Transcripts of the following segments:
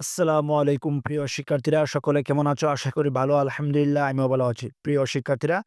আসসালামু আলাইকুম, প্রিয় শিক্ষার্থীরা। সকলে কেমন আছো? আশা করি ভালো, আলহামদুলিল্লাহ, আমিও ভালো আছি। প্রিয় শিক্ষার্থীরা,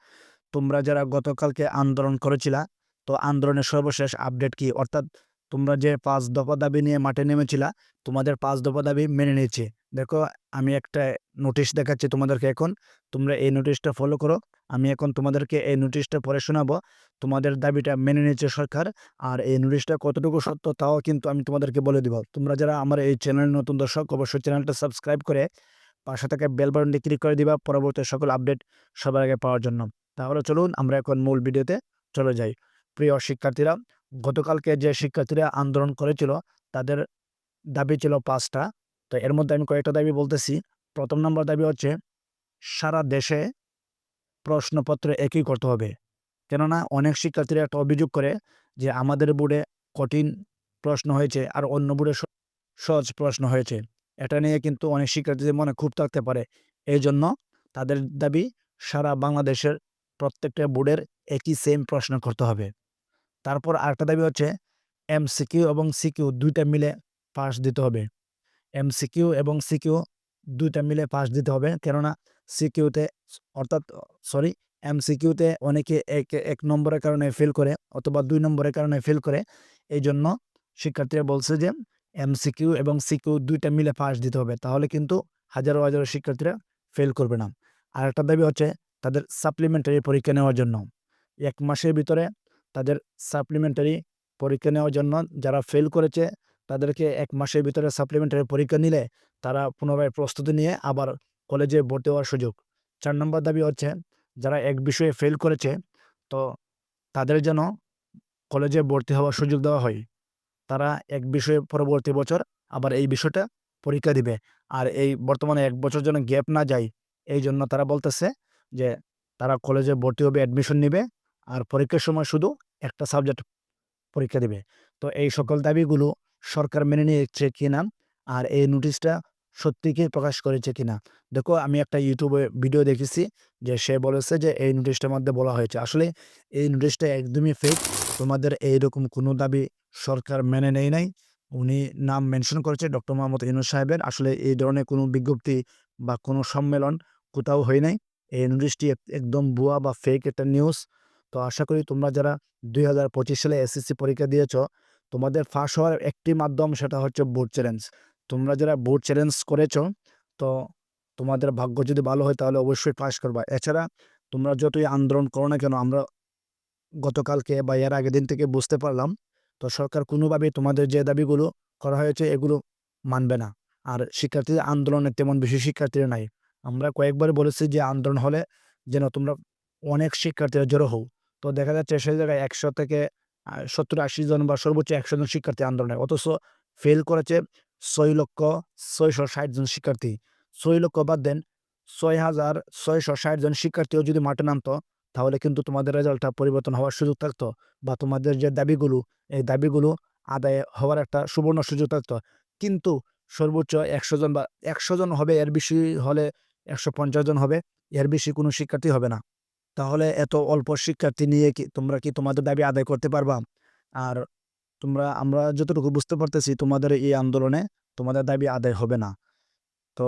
তোমরা যারা গতকালকে আন্দোলন করেছিলা, তো আন্দোলনের সর্বশেষ আপডেট কি? অর্থাৎ তোমরা যে পাঁচ দফা দাবি নিয়ে মাঠে নেমেছিলা, তোমাদের পাঁচ দফা দাবি মেনে নিয়েছে। দেখো, আমি একটা নোটিশ দেখাচ্ছি তোমাদেরকে এখন। তোমরা এই নোটিশটা ফলো করো। আমি এখন তোমাদেরকে এই নোটিশটা পড়ে শোনাবো। তোমাদের দাবিটা মেনে নিয়েছে সরকার। আর এই নোটিশটা কতটুকু সত্য তাও কিন্তু আমি তোমাদেরকে বলে দিব। তোমরা যারা আমার এই চ্যানেল নতুন দর্শক, অবশ্যই চ্যানেলটা সাবস্ক্রাইব করে পাশে থাকা বেল বাটনটি ক্লিক করে দিবা পরবর্তী সকল আপডেট সবার আগে পাওয়ার জন্য। তাহলে চলুন আমরা এখন মূল ভিডিওতে চলে যাই। প্রিয় শিক্ষার্থীরা, গতকালকে যে শিক্ষার্থীরা আন্দোলন করেছিল, তাদের দাবি ছিল পাঁচটা। তো এর মধ্যে আমি কয়েকটা দাবি বলতেছি। প্রথম নম্বর দাবি হচ্ছে, সারা দেশে প্রশ্নপত্র একই করতে হবে। কেননা অনেক শিক্ষার্থীরা একটা অভিযোগ করে যে আমাদের বোর্ডে কঠিন প্রশ্ন হয়েছে আর অন্য বোর্ডে সহজ প্রশ্ন হয়েছে। এটা নিয়ে কিন্তু অনেক শিক্ষার্থীদের মনে খুব থাকতে পারে। এই জন্য তাদের দাবি সারা বাংলাদেশের প্রত্যেকটা বোর্ডের একই সেম প্রশ্ন করতে হবে। তারপর আরেকটা দাবি হচ্ছে এমসিকিউ এবং সিকিউ দুইটা মিলে পাস দিতে হবে। এমসিকিউ এবং সিকিউ দুইটা মিলে পাস দিতে হবে। কেননা সিকিউতে অর্থাৎ সরি এমসিকিউতে অনেকে এক এক নম্বরের কারণে ফেল করে অথবা দুই নম্বরের কারণে ফেল করে। এই জন্য শিক্ষার্থীরা বলছে যে এমসিকিউ এবং সিকিউ দুইটা মিলে পাস দিতে হবে। তাহলে কিন্তু হাজারো হাজারো শিক্ষার্থীরা ফেল করবে না। আর একটা দাবি হচ্ছে তাদের সাপ্লিমেন্টারি পরীক্ষা নেওয়ার জন্য। এক মাসের ভিতরে তাদের সাপ্লিমেন্টারি পরীক্ষা নেওয়ার জন্য যারা ফেল করেছে তাদেরকে এক মাসের ভিতরে সাপ্লিমেন্টারি পরীক্ষা নিলে তারা পুনরায় প্রস্তুতি নিয়ে আবার কলেজে ভর্তি হওয়ার সুযোগ। চার নম্বর দাবি হচ্ছে, যারা এক বিষয়ে ফেল করেছে, তো তাদের যেন কলেজে ভর্তি হওয়ার সুযোগ দেওয়া হয়। তারা এক বিষয়ে পরবর্তী বছর আবার এই বিষয়টা পরীক্ষা দিবে। আর এই বর্তমানে এক বছর যেন গ্যাপ না যায়, এই জন্য তারা বলতেছে যে, তারা কলেজে ভর্তি হবে অ্যাডমিশন নিবে, আর পরীক্ষার সময় শুধু একটা সাবজেক্ট পরীক্ষা দিবে। তো এই সকল দাবিগুলো সরকার মেনে নিয়েছে কিনা আর এই নোটিশটা সত্যি কি প্রকাশ করেছে কিনা। দেখো, আমি একটা ইউটিউবে ভিডিও দেখেছি যে সে বলেছে যে এই নোটিশটার মধ্যে বলা হয়েছে। আসলে এই নোটিশটা একদমই ফেক তোমাদের এইরকম কোনো দাবি সরকার মেনে নেয় নাই। উনি নাম মেনশন করেছে ডক্টর মোহাম্মদ ইনুস সাহেবের। আসলে এই ধরনের কোনো বিজ্ঞপ্তি বা কোনো সম্মেলন কোথাও হয় নাই। এই নোটিশটি একদম ভুয়া বা ফেক একটা নিউজ তো আশা করি তোমরা যারা দুই হাজার পঁচিশ সালে এসএসসি পরীক্ষা দিয়েছ তোমাদের ফাঁস হওয়ার একটি মাধ্যম সেটা হচ্ছে বোর্ড চ্যালেঞ্জ তোমরা যারা বোর্ড চ্যালেঞ্জ করেছ, তো তোমাদের ভাগ্য যদি ভালো হয় তাহলে অবশ্যই পাস করবা। এছাড়া তোমরা যতই আন্দোলন করো না কেন, আমরা গতকালকে বা এর আগের দিন থেকে বুঝতে পারলাম, তো সরকার কোনোভাবেই তোমাদের যে দাবিগুলো করা হয়েছে এগুলো মানবে না। আর শিক্ষার্থীদের আন্দোলনে তেমন বেশি শিক্ষার্থীরা নাই। আমরা কয়েকবার বলেছি যে আন্দোলন হলে যেন তোমরা অনেক শিক্ষার্থীরা জড়ো হও। তো দেখা যাচ্ছে সেই জায়গায় একশো থেকে সত্তর আশি জন বা সর্বোচ্চ একশো জন শিক্ষার্থী আন্দোলনে, অথচ ফেল করেছে ছয় লক্ষ ছয়শো ষাট জন শিক্ষার্থী। ছয় লক্ষ বাদ দেন, ছয় হাজার ছয়শো ষাট জন শিক্ষার্থীও যদি মাঠে নামতো, তাহলে কিন্তু তোমাদের রেজাল্টটা পরিবর্তন হওয়ার সুযোগ থাকতো বা তোমাদের যে দাবিগুলো, এই দাবিগুলো আদায় হওয়ার একটা সুবর্ণ সুযোগ থাকতো। কিন্তু সর্বোচ্চ একশো জন বা একশো জন হবে, এর বেশি হলে একশো পঞ্চাশ জন হবে, এর বেশি কোনো শিক্ষার্থী হবে না। তাহলে এত অল্প শিক্ষার্থী নিয়ে কি তোমরা কি তোমাদের দাবি আদায় করতে পারবা? আর তোমরা, আমরা যতটুকু বুঝতে পারতেছি তোমাদের এই আন্দোলনে তোমাদের দাবি আদায় হবে না। তো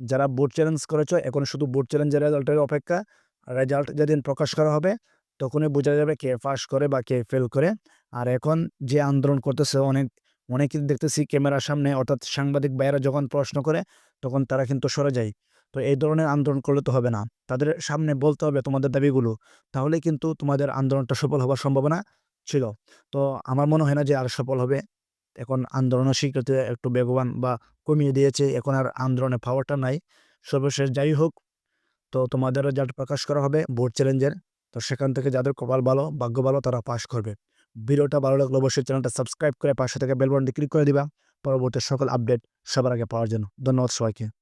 যারা বোর্ড চ্যালেঞ্জ করেছ, এখন শুধু বোর্ড চ্যালেঞ্জের রেজাল্টের অপেক্ষা রেজাল্ট যেদিন প্রকাশ করা হবে, তখনই বোঝা যাবে কে পাস করে বা কে ফেল করে। আর এখন যে আন্দোলন করতেছে, অনেক অনেকে দেখতেছি ক্যামেরার সামনে, অর্থাৎ সাংবাদিক ভাইয়েরা যখন প্রশ্ন করে, তখন তারা কিন্তু সরে যায়। তো এই ধরনের আন্দোলন করলে তো হবে না। তাদের সামনে বলতে হবে তোমাদের দাবিগুলো, তাহলে কিন্তু তোমাদের আন্দোলনটা সফল হওয়ার সম্ভাবনা ছিল। তো আমার মনে হয় না যে আর সফল হবে। এখন আন্দোলনের স্বীকৃতি একটু বেগবান বা কমিয়ে দিয়েছে, এখন আর আন্দোলনের পাওয়ারটা নাই। সর্বশেষ যাই হোক, তো তোমাদের রেজাল্ট প্রকাশ করা হবে বোর্ড চ্যালেঞ্জের তো সেখান থেকে যাদের কপাল ভালো, ভাগ্য ভালো, তারা পাস করবে। ভিডিওটা ভালো লাগলে অবশ্যই চ্যানেলটা সাবস্ক্রাইব করে পাশে থেকে বেল বাটনটি ক্লিক করে দিবা। পরবর্তী সকল আপডেট সবার আগে পাওয়ার জন্য। ধন্যবাদ সবাইকে।